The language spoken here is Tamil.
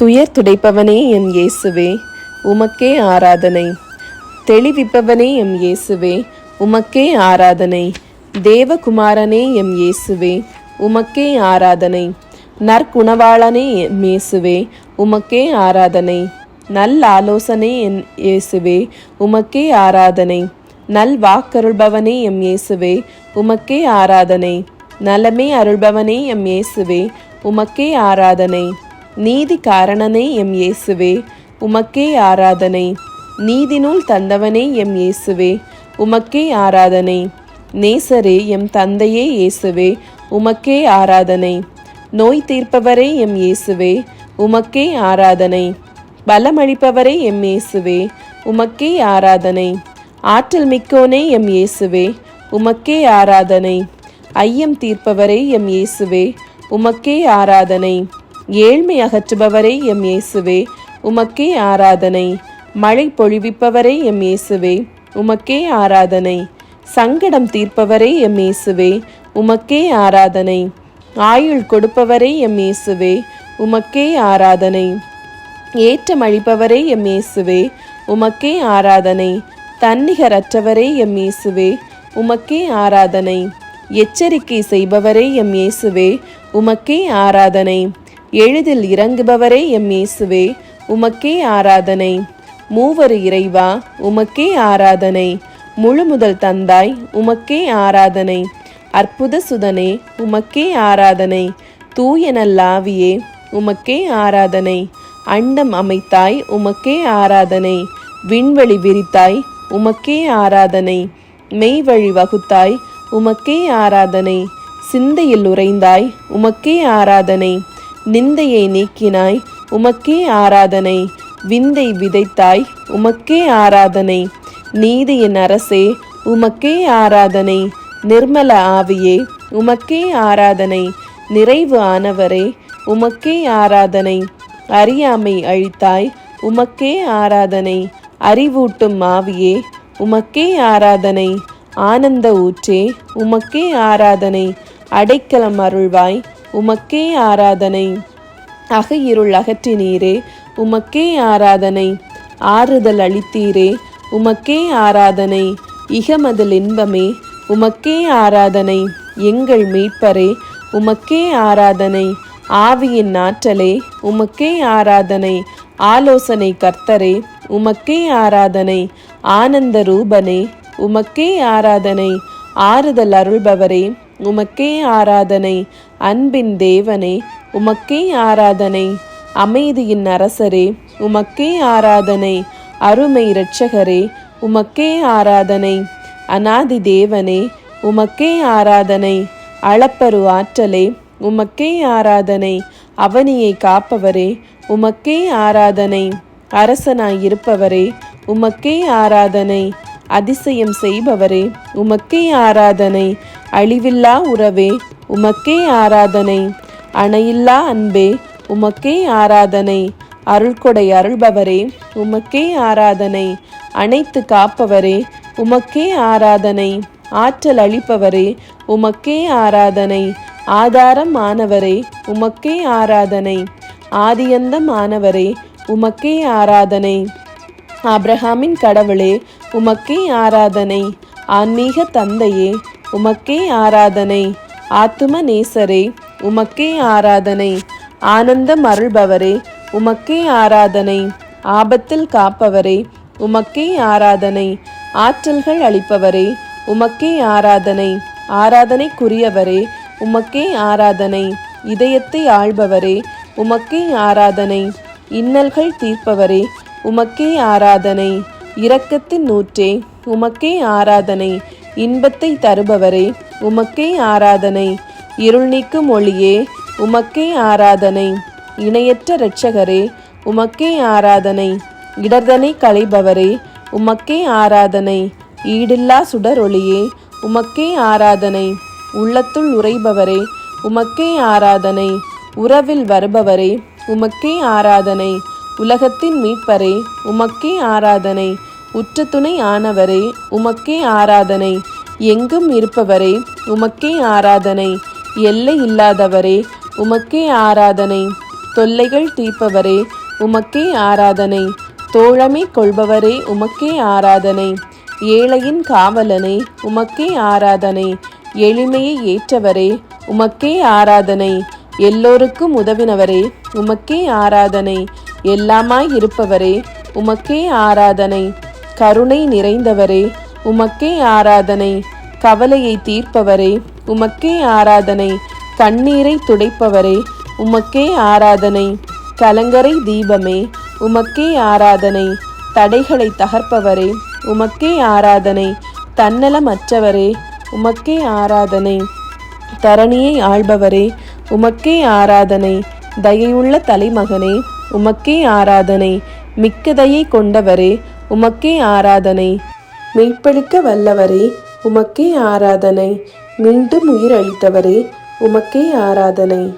துயர் துடைப்பவனே எம் இயேசுவே உமக்கே ஆராதனை. தெளிவிப்பவனே எம் இயேசுவே உமக்கே ஆராதனை. தேவகுமாரனே எம் இயேசுவே உமக்கே ஆராதனை. நற்குணவாளனே எம் இயேசுவே உமக்கே ஆராதனை. நல் ஆலோசனை என் இயேசுவே உமக்கே ஆராதனை. நல் வாக்கருள்பவனே எம் இயேசுவே உமக்கே ஆராதனை. நலமே அருள்பவனே எம் இயேசுவே உமக்கே ஆராதனை. நீதி காரணனே எம் இயேசுவே உமக்கே ஆராதனை. நீதிநூல் தந்தவனே எம் இயேசுவே உமக்கே ஆராதனை. நேசரே எம் தந்தையே இயேசுவே உமக்கே ஆராதனை. நோய் தீர்ப்பவரே எம் இயேசுவே உமக்கே ஆராதனை. பலமளிப்பவரே எம் இயேசுவே உமக்கே ஆராதனை. ஆற்றல் மிக்கோனே எம் இயேசுவே உமக்கே ஆராதனை. ஐயம் தீர்ப்பவரே எம் இயேசுவே உமக்கே ஆராதனை. ஏழ்மை அகற்றுபவரே எம் இயேசுவே உமக்கே ஆராதனை. மழை பொழிவிப்பவரே எம் இயேசுவே உமக்கே ஆராதனை. சங்கடம் தீர்ப்பவரே எம் இயேசுவே உமக்கே ஆராதனை. ஆயுள் கொடுப்பவரே எம் இயேசுவே உமக்கே ஆராதனை. ஏற்றம் அழிப்பவரே எம் இயேசுவே உமக்கே ஆராதனை. தன்னிகரற்றவரே எம் இயேசுவே உமக்கே ஆராதனை. எச்சரிக்கை செய்பவரே எம் இயேசுவே உமக்கே ஆராதனை. எளிதில் இறங்குபவரே எம் இயேசுவே உமக்கே ஆராதனை. மூவரு இறைவா உமக்கே ஆராதனை. முழு முதல் தந்தாய் உமக்கே ஆராதனை. அற்புத சுதனே உமக்கே ஆராதனை. தூய நல்லாவியே உமக்கே ஆராதனை. அண்டம் அமைத்தாய் உமக்கே ஆராதனை. விண்வெளி விரித்தாய் உமக்கே ஆராதனை. மெய்வழி வகுத்தாய் உமக்கே ஆராதனை. சிந்தையில் உறைந்தாய் உமக்கே ஆராதனை. நிந்தையை நீக்கினாய் உமக்கே ஆராதனை. விந்தை விதைத்தாய் உமக்கே ஆராதனை. நீதியின் அரசே உமக்கே ஆராதனை. நிர்மல ஆவியே உமக்கே ஆராதனை. நிறைவு ஆனவரே உமக்கே ஆராதனை. அறியாமை அழித்தாய் உமக்கே ஆராதனை. அறிவூட்டும் ஆவியே உமக்கே ஆராதனை. ஆனந்த ஊற்றே உமக்கே ஆராதனை. அடைக்கலம் அருள்வாய் உமக்கே ஆராதனை. அகையிருள் அகற்றினீரே உமக்கே ஆராதனை. ஆறுதல் அளித்தீரே உமக்கே ஆராதனை. இகமதில் இன்பமே உமக்கே ஆராதனை. எங்கள் மீட்பரே உமக்கே ஆராதனை. ஆவியின் ஆற்றலே உமக்கே ஆராதனை. ஆலோசனை கர்த்தரே உமக்கே ஆராதனை. ஆனந்த ரூபனே உமக்கே ஆராதனை. ஆறுதல் அருள்பவரே உமக்கே ஆராதனை. அன்பின் தேவனே உமக்கே ஆராதனை. அமைதியின் அரசரே உமக்கே ஆராதனை. அருமை இரட்சகரே உமக்கே ஆராதனை. அநாதி தேவனே உமக்கே ஆராதனை. அளப்பரு ஆற்றலே உமக்கே ஆராதனை. அவனியை காப்பவரே உமக்கே ஆராதனை. அரசனாய் இருப்பவரே உமக்கே ஆராதனை. அதிசயம் செய்பவரே உமக்கே ஆராதனை. அழிவில்லா உறவே உமக்கே ஆராதனை. அணையில்லா அன்பே உமக்கே ஆராதனை. அருள்கொடை அருள்பவரே உமக்கே ஆராதனை. அனைத்து காப்பவரே உமக்கே ஆராதனை. ஆற்றல் அளிப்பவரே உமக்கே ஆராதனை. ஆதாரம் ஆனவரே உமக்கே ஆராதனை. ஆதியந்தம் ஆனவரே உமக்கே ஆராதனை. ஆப்ரஹாமின் கடவுளே உமக்கே ஆராதனை. ஆன்மீக தந்தையே உமக்கே ஆராதனை. ஆத்தும நேசரே உமக்கே ஆராதனை. ஆனந்தம் அருள்பவரே உமக்கே ஆராதனை. ஆபத்தில் காப்பவரே உமக்கே ஆராதனை. ஆற்றல்கள் அளிப்பவரே உமக்கே ஆராதனை. ஆராதனைக்குரியவரே உமக்கே ஆராதனை. இதயத்தை ஆள்பவரே உமக்கே ஆராதனை. இன்னல்கள் தீர்ப்பவரே உமக்கே ஆராதனை. இரக்கத்தின் நூற்றே உமக்கே ஆராதனை. இன்பத்தை தருபவரே உமக்கே ஆராதனை. இருள் நீக்கும் ஒளியே உமக்கே ஆராதனை. இணையற்ற இரட்சகரே உமக்கே ஆராதனை. இடர்தனை களைபவரே உமக்கே ஆராதனை. ஈடில்லா சுடரொளியே உமக்கே ஆராதனை. உள்ளத்துள் உறைபவரே உமக்கே ஆராதனை. உறவில் வருபவரே உமக்கே ஆராதனை. உலகத்தின் மீட்பரே உமக்கே ஆராதனை. உற்ற துணை ஆனவரே உமக்கே ஆராதனை. எங்கும் இருப்பவரே உமக்கே ஆராதனை. எல்லை இல்லாதவரே உமக்கே ஆராதனை. தொல்லைகள் தீர்ப்பவரே உமக்கே ஆராதனை. தோழமை கொள்பவரே உமக்கே ஆராதனை. ஏழையின் காவலனை உமக்கே ஆராதனை. எளிமையை ஏற்றவரே உமக்கே ஆராதனை. எல்லோருக்கும் உதவினவரே உமக்கே ஆராதனை. எல்லாமாய் இருப்பவரே உமக்கே ஆராதனை. கருணை நிறைந்தவரே உமக்கே ஆராதனை. கவலையை தீர்ப்பவரே உமக்கே ஆராதனை. கண்ணீரை துடைப்பவரே உமக்கே ஆராதனை. கலங்கரை தீபமே உமக்கே ஆராதனை. தடைகளை தகர்ப்பவரே உமக்கே ஆராதனை. தன்னலமற்றவரே உமக்கே ஆராதனை. தரணியை ஆள்பவரே உமக்கே ஆராதனை. தயையுள்ள தலைமகனே உமக்கே ஆராதனை. மிக்க தயை கொண்டவரே உமக்கே ஆராதனை. மீட்பளிக்க வல்லவரே உமக்கே ஆராதனை. மீண்டும் உயிர் அளித்தவரே உமக்கே ஆராதனை.